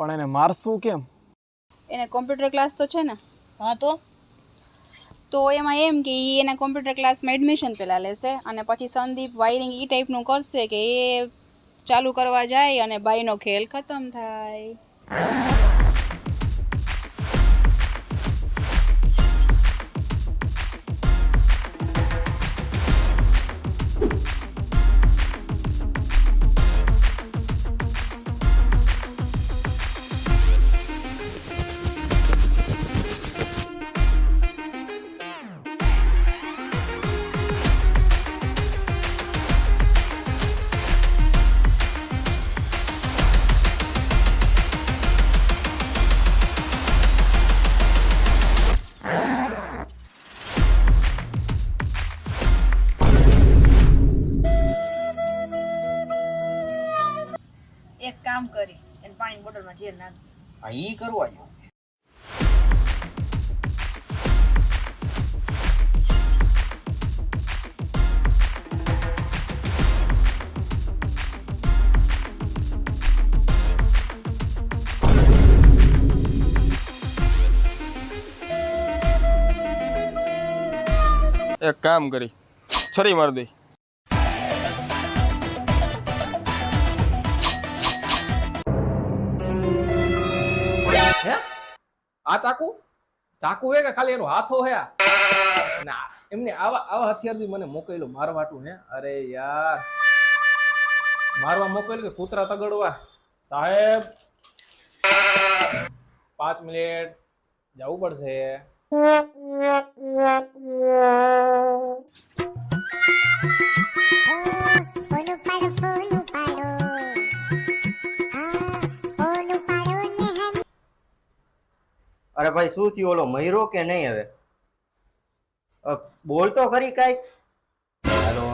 પણ એને મારશું કેમ? એને કોમ્પ્યુટર ક્લાસ તો છે ને? હા તો? તો એમાં એમ કે એ એના કોમ્પ્યુટર ક્લાસમાં એડમિશન પહેલાં લેશે અને પછી સંદીપ વાયરિંગ એ ટાઈપનું કરશે કે એ ચાલુ કરવા જાય અને બાઈનો ખેલ ખતમ થાય. એક કામ કરી એને પાણીની બોટલમાં ઝેર નાખ. હા ઈ કરવા જો એક કામ કરી. છરી મારી દઈ આ ચાકુ? ચાકુ હે કે ખાલી એનો હાથો હે? ના, એમને આવા આવા હથિયારથી મને મોકલ્યો, મારવાટું હે. અરે યાર. મારવા મોકલ્યું કે કૂતરા તગડવા. સાહેબ. પાંચ મિનિટ. જવું પડશે. અરે ભાઈ શું થયું? ઓલો મયરો કે નહીં હવે? બોલતો બોલ તો ખરી કાંઈક. હાલો.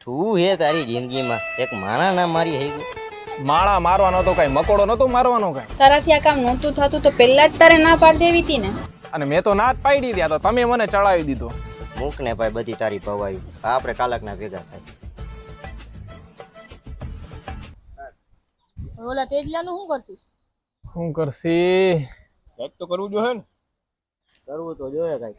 તું હે તારી જિંદગીમાં? એક માણા ના મારી હઈ ગયું માળા મારવાનો તો કાંઈ મકોડો નતો મારવાનો કાંઈ. તારાથી આ કામ નહોતું થતું તો પહેલાં જ તારે ના પાડી દેવી હતી ને? અને મેં તો ના જ પાડી દીધી તો તમે મને ચડાવી દીધો. મૂક ને ભાઈ બધી તારી ભવાયું આપણે કાલકના ભેગા થાય. ઓલા તેજલાનું શું કરશું? શું કરશે? કંઈક તો કરવું જોઈએ ને. કરવું તો જોઈએ કાંઈક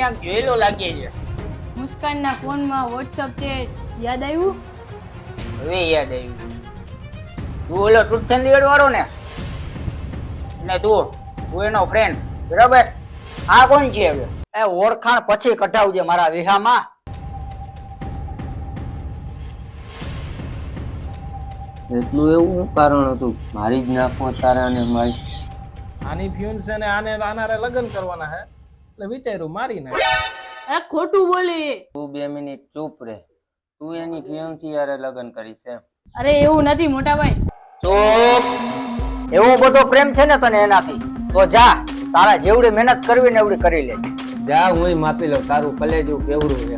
ક્યાંક જોયેલો લાગે છે. મુસ્કાનના ફોનમાં વોટ્સઅપ છે. યાદ આવ્યું? હવે યાદ આવ્યું. તું ઓલો ટ્રુથ એન્ડ લિવર વાળો ને? ને તું તું એનો ફ્રેન્ડ બરાબર? આ કોણ છે હવે? એ ઓળખાણ પછી કઢાવજે મારા વિહામાં. એટલું એવું શું કારણ હતું? મારી જ નાખો તારા અને મારી. આની ફ્યુન્સ ને આને આનારે લગ્ન કરવાના હે? એટલે વિચાર્યું મારી નાખ. એ ખોટું બોલી. તું બે મિનિટ ચૂપ રહે. તું એની ફિયોન્સી યારે લગ્ન કરીશ એમ. અરે એવું નથી મોટા ભાઈ. ચૂપ. એવો બધો પ્રેમ છે ને તને એનાથી તો જા તારા જેવડી મહેનત કરવી ને એવડી કરી લે જા હું માપી લઉં તારું કલેજું કેવડું છે?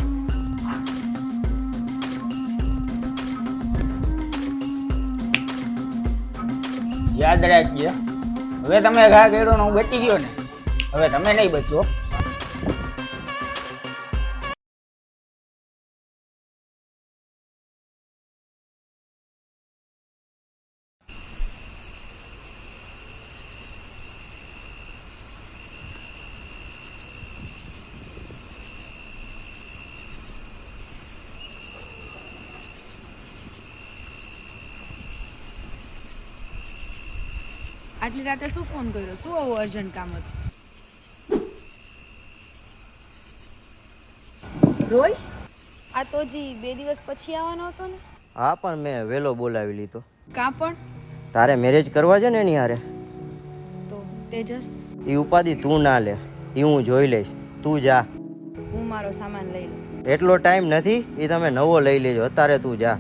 યાદ રાખજે. હવે તમે ઘા કર્યો ને હું બચી ગયો ને. હવે તમે નહીં બચો આટલી રાતે શું ફોન કર્યો? શું આવું અર્જન્ટ કામ હતું? રોય? આ તો જી બે દિવસ પછી આવવાનો હતો ને. હા પણ મેં વહેલો બોલાવી લીધો. કાં પણ? તારે મેરેજ કરવા છે ને એની હારે? તો તેજસ? એ ઉપાધિ તું ના લે. એ હું જોઈ લઈશ. તું જા. હું મારો સામાન લઈ લઉં. એટલો ટાઈમ નથી એ તમે નવો લઈ લેજો. અત્યારે તું જા.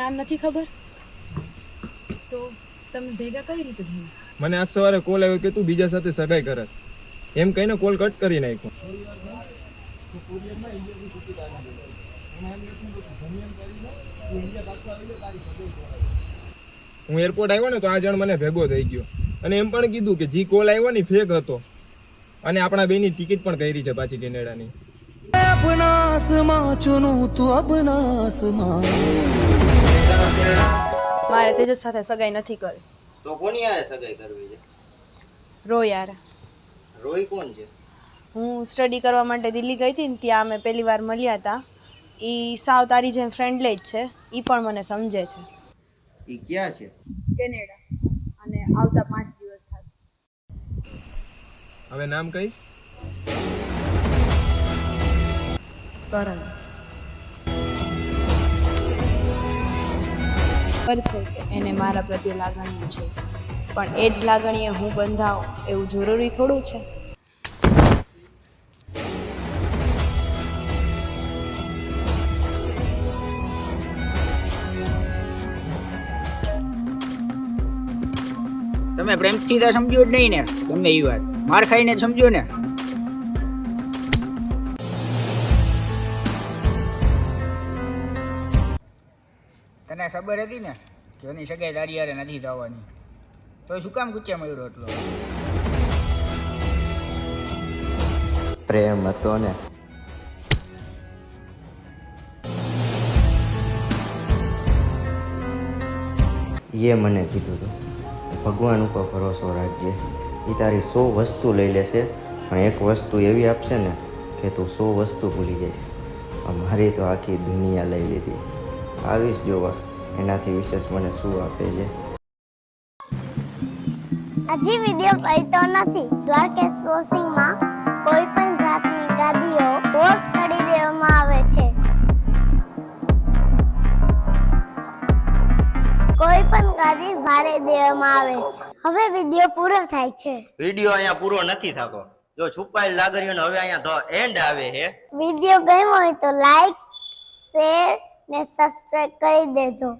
નામ નથી ખબર? તો તમે ભેગા કઈ રીતે થયા? મને આજ સવારે કોલ આવ્યો કે તું બીજા સાથે સગાઈ કરસ. એમ કહીને કોલ કટ કરી નાખ્યો. હું એરપોર્ટ આવ્યો ને તો આ જણ મને ભેગો થઈ ગયો. અને એમ પણ કીધું કે જી કોલ આવ્યો ને ફેક હતો. અને આપણા બેની ટિકિટ પણ કરી છે પાછી કેનેડાની. મારે તેજસ સાથે સગાઈ નથી કરી. તો કોની યારે સગાઈ કરવી છે? રો યાર રોઈ કોણ છે? હું સ્ટડી કરવા માટે દિલ્હી ગઈ હતી ને ત્યાં અમે પહેલી વાર મળ્યા હતા. એ સાવ તારી જેમ ફ્રેન્ડલી જ છે. એ પણ મને સમજે છે. એ ક્યાં છે? કેનેડા. અને આવતા પાંચ દિવસ થશે. હવે નામ કહીશ? કરણ. ખબર છે એને મારા પ્રત્યે લાગણીઓ છે. પણ એ જ લાગણીએ હું બંધાવ એવું જરૂરી થોડું છે? તમે પ્રેમથી તો સમજો જ નહીં ને ગમે એ વાત. માર ખાઈને સમજો ને? ખબર હતી ને કે એની સગાઈ તારી યારે નથી થવાની તો શું કામ ગુચ્ચા મળ્યો એટલો? પ્રેમ હતો ને. એ મને કીધું હતું ભગવાન ઉપર ભરોસો રાખજે. એ તારી સો વસ્તુ લઈ લેશે, પણ એક વસ્તુ એવી આપશે ને કે તું સો વસ્તુ ભૂલી જઈશ. મારી તો આખી દુનિયા લઈ લીધી. આવીશ જોવા. એનાથી વિશેષ મને શું આપે છે? હજી વીડિયો પડતો નથી. દ્વારકેશ વોશિંગમાં કોઈ પણ જાતની ગાદીઓ વોશ કરી દેવામાં આવે છે. કોઈ પણ ગાદી ભારે દેવામાં આવે છે. હવે વીડિયો પૂરો થાય છે. વીડિયો અહીંયા પૂરો નથી થતો. જો છુપાયેલ લાગણીઓનો હવે અહીંયા ધ એન્ડ આવે છે. વીડિયો ગમ્યો હોય તો લાઈક શેર ને સબસ્ક્રાઇબ કરી દેજો.